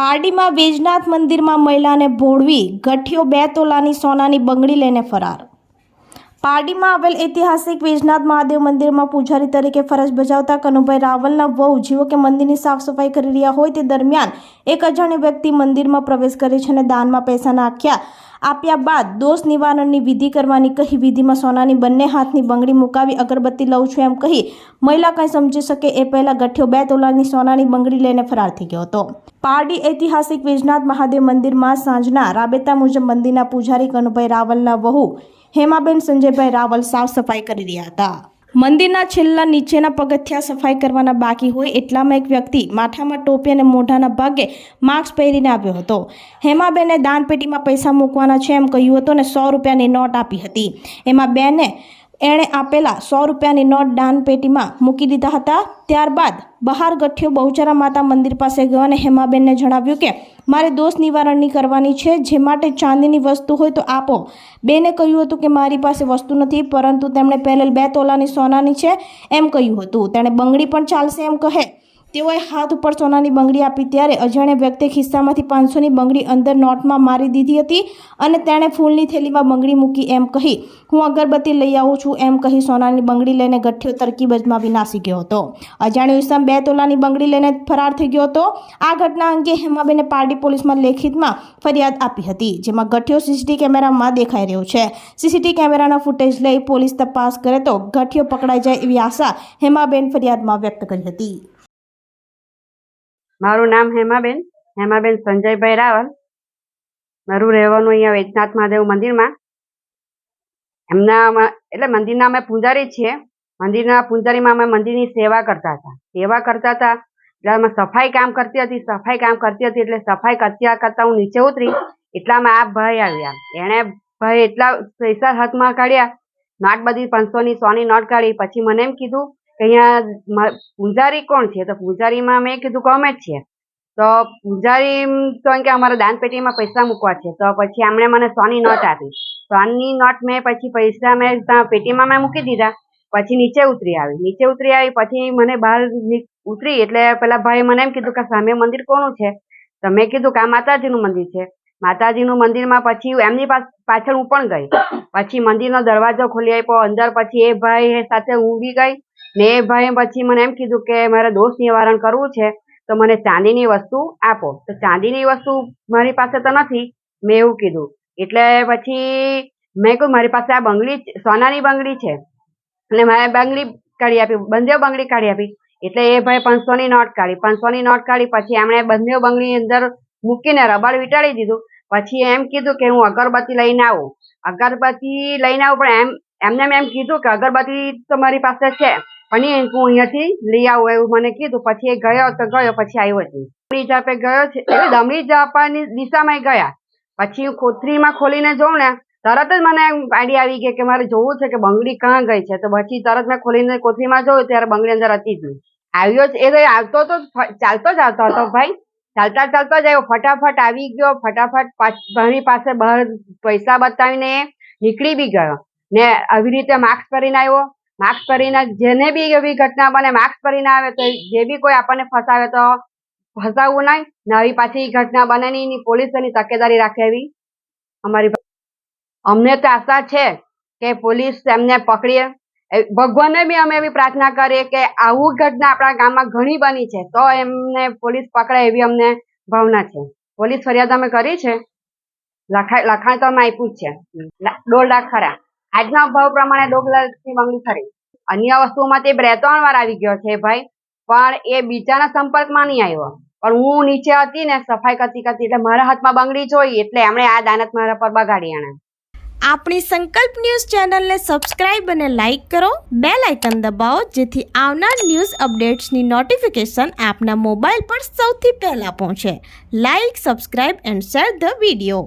પારડીમાં વેજનાથ મંદિરમાં મહિલાને ભોળવી ગઠિયો બે તોલાની સોનાની બંગડી લઈને ફરાર. પારડીમાં આવેલ ઐતિહાસિક વેજનાથ મહાદેવ મંદિરમાં પૂજારી તરીકે ફરજ બજાવતા કનુભાઈ રાવલના વહુ જેઓ કે મંદિરની સાફ સફાઈ કરી રહ્યા હોય તે દરમિયાન એક અજાણી વ્યક્તિ મંદિરમાં પ્રવેશ કરે છે અને દાનમાં પૈસા નાખ્યા આપ્યા બાદ દોષ નિવારણની વિધિ કરવાની કહી વિધિમાં સોનાની બંને હાથની બંગડી મુકાવી અગરબત્તી લઉં છું એમ કહી મહિલા કંઈ સમજી શકે એ પહેલાં ગઠ્યો બે તોલાની સોનાની બંગડી લઈને ફરાર થઈ ગયો હતો. પારડી ઐતિહાસિક વેજનાથ મહાદેવ મંદિરમાં સાંજના રાબેતા મુજબ મંદિરના પૂજારી કનુભાઈ રાવલના વહુ હેમાબેન સંજયભાઈ રાવલ સાફ સફાઈ કરી રહ્યા હતા. મંદિરના છેલ્લા નીચેના પગથિયા સફાઈ કરવાના બાકી હોય એટલામાં એક વ્યક્તિ માથામાં ટોપી અને મોઢાના ભાગે માસ્ક પહેરીને આવ્યો હતો. હેમાબેને દાનપેટીમાં પૈસા મૂકવાના છે એમ કહ્યું હતું અને સો રૂપિયાની નોટ આપી હતી. એમાં બેને એણે આપેલા સો રૂપિયાની નોટ દાનપેટીમાં મૂકી દીધા હતા. ત્યારબાદ બહાર ગઠ્યો બહુચરા માતા મંદિર પાસે ગયો અને હેમાબેનને જણાવ્યું કે, મારે દોષ નિવારણની કરવાની છે. જે માટે ચાંદીની વસ્તુ હોય તો આપો. બેને કહ્યું હતું કે, મારી પાસે વસ્તુ નથી, પરંતુ તેમણે પહેલેલ બે તોલાની સોનાની છે. એમ કહ્યું હતું. તેણે બંગડી પણ ચાલશે એમ કહે. તેઓએ હાથ ઉપર સોનાની બંગડી આપી ત્યારે અજાણ્યા વ્યક્તિએ ખિસ્સામાંથી પાંચસોની બંગડી અંદર નોટમાં મારી દીધી હતી અને તેણે ફૂલની થેલીમાં બંગડી મૂકી એમ કહી, હું અગરબત્તી લઈ આવું છું, એમ કહી સોનાની બંગડી લઈને ગઠ્ઠિયો તરકીબજમાં વિનાશી ગયો હતો. અજાણ્યો ઇસમ બે તોલાની બંગડી લઈને ફરાર થઈ ગયો હતો. આ ઘટના અંગે હેમાબેને પારડી પોલીસમાં લેખિતમાં ફરિયાદ આપી હતી, જેમાં ગઠિયો સીસીટીવી કેમેરામાં દેખાઈ રહ્યો છે. સીસીટીવી કેમેરાના ફૂટેજ લઈ પોલીસ તપાસ કરે તો ગઠિયો પકડાઈ જાય એવી આશા હેમાબેન ફરિયાદમાં વ્યક્ત કરી હતી. મારું નામ હેમાબેન હેમાબેન સંજયભાઈ રાવલ. મારું રહેવાનું અહીંયા વૈજનાથ મહાદેવ મંદિરમાં. એમના એટલે મંદિરના અમે પૂજારી છીએ. મંદિરના પૂજારીમાં અમે મંદિરની સેવા કરતા હતા. સેવા કરતા હતા, એટલે અમે સફાઈ કામ કરતી હતી, સફાઈ કામ કરતી હતી, એટલે સફાઈ કરતા કરતા હું નીચે ઉતરી, એટલામાં આ ભાઈ આવ્યા. એણે ભાઈ એટલા પૈસા હાથમાં કાઢ્યા, નોટ બધી પાંચસોની સોની નોટ કાઢી. પછી મને એમ કીધું કે અહીંયા પૂજારી કોણ છે? તો પૂજારીમાં મેં કીધું કે જ છીએ. તો પૂજારી તો કે અમારે દાનપેટીમાં પૈસા મૂકવા છે. તો પછી એમણે મને સોની નોટ આપી. સોની નોટ મેં પછી પૈસા મેં પેટીમાં મેં મૂકી દીધા. પછી નીચે ઉતરી આવી. નીચે ઉતરી આવી પછી મને બહાર ઉતરી એટલે પેલા ભાઈ મને એમ કીધું કે સામે મંદિર કોનું છે? તો મેં કીધું કે આ માતાજીનું મંદિર છે. માતાજીનું મંદિરમાં પછી એમની પાછળ હું પણ ગઈ. પછી મંદિરનો દરવાજો ખોલી આપ્યો. અંદર પછી એ ભાઈ સાથે હું બી ગઈ. ને ભાઈ પછી મને એમ કીધું કે મારે દોષ નિવારણ કરવું છે, તો મને ચાંદીની વસ્તુ આપો. તો ચાંદીની વસ્તુ મારી પાસે તો નથી, મેં એવું કીધું. એટલે પછી મેં કહ્યું મારી પાસે આ બંગડી સોનાની બંગડી છે. એટલે મારે બંગડી કાઢી આપી બંને બંગડી કાઢી આપી. એટલે એ ભાઈ પાંચસોની નોટ કાઢી. પાંચસોની નોટ કાઢી, પછી એમણે બંને બંગડી અંદર મૂકીને રબર વીંટાળી દીધું. પછી એમ કીધું કે હું અગરબત્તી લઈને આવું. અગરબત્તી લઈને આવું, પણ એમ, એમને એમ કીધું કે અગરબત્તી તો મારી પાસે છે. એ હું અહીંયાથી લઈ આવું એવું મને કીધું. પછી એ ગયો તો ગયો, પછી આવ્યો જ નહીં. જાપે ગયો છે. એટલે દમણી જાપાની દિશામાં ગયા. પછી હું કોથરીમાં ખોલીને જોઉં ને, તરત જ મને આઈડિયા આવી ગઈ કે મારે જોવું છે કે બંગડી ક્યાં ગઈ છે. તો પછી તરત મેં ખોલીને કોથળીમાં જોયું, ત્યારે બંગડી અંદર હતી જ આવ્યો જ, એ તો આવતો તો ચાલતો જ આવતો હતો ભાઈ. ચાલતા ચાલતા જ આવ્યો. ફટાફટ આવી ગયો, ફટાફટ મારી પાસે બહાર પૈસા બતાવીને નીકળી બી ગયો. ને આવી રીતે માસ્ક પહેરીને આવ્યો. માસ્ક પહેરીને જેને બી એવી ઘટના બને માસ્ક પહેરીને આવે તો જે બી કોઈ આપણને ફસાવે તો ફસાવવું નહીં. ને આવી પાછી ઘટના બને નહીં ની પોલીસ એની તકેદારી રાખે એવી. અમારી અમને તો આશા છે કે પોલીસ એમને પકડીએ. ભગવાનને બી અમે એવી પ્રાર્થના કરીએ કે આવું ઘટના આપણા ગામમાં ઘણી બની છે, તો એમને પોલીસ પકડે એવી અમને ભાવના છે. પોલીસ ફરિયાદ અમે કરી છે. લખાણ તો અમે આપ્યું જ છે. દોઢ લાખ ખરા. આજના ભાવ પ્રમાણે લાખની બંગડી ખરી અન્ય વસ્તુમાં તે બે ત્રણ વાર આવી ગયો છે ભાઈ, પણ એ બીજાના સંપર્કમાં નહીં આવ્યો. પણ હું નીચે હતી ને સફાઈ કરતી કરતી, એટલે મારા હાથમાં બંગડી જોઈ, એટલે એમણે આ દાનત મારા પર બગાડી એને આપણી સંકલ્પ ન્યૂઝ ચેનલને સબસ્ક્રાઇબ અને લાઇક કરો બે લાઇકન દબાવો, જેથી આવનાર ન્યૂઝ અપડેટ્સની નોટિફિકેશન આપના મોબાઈલ પર સૌથી પહેલાં પહોંચે. Like, subscribe and share the video.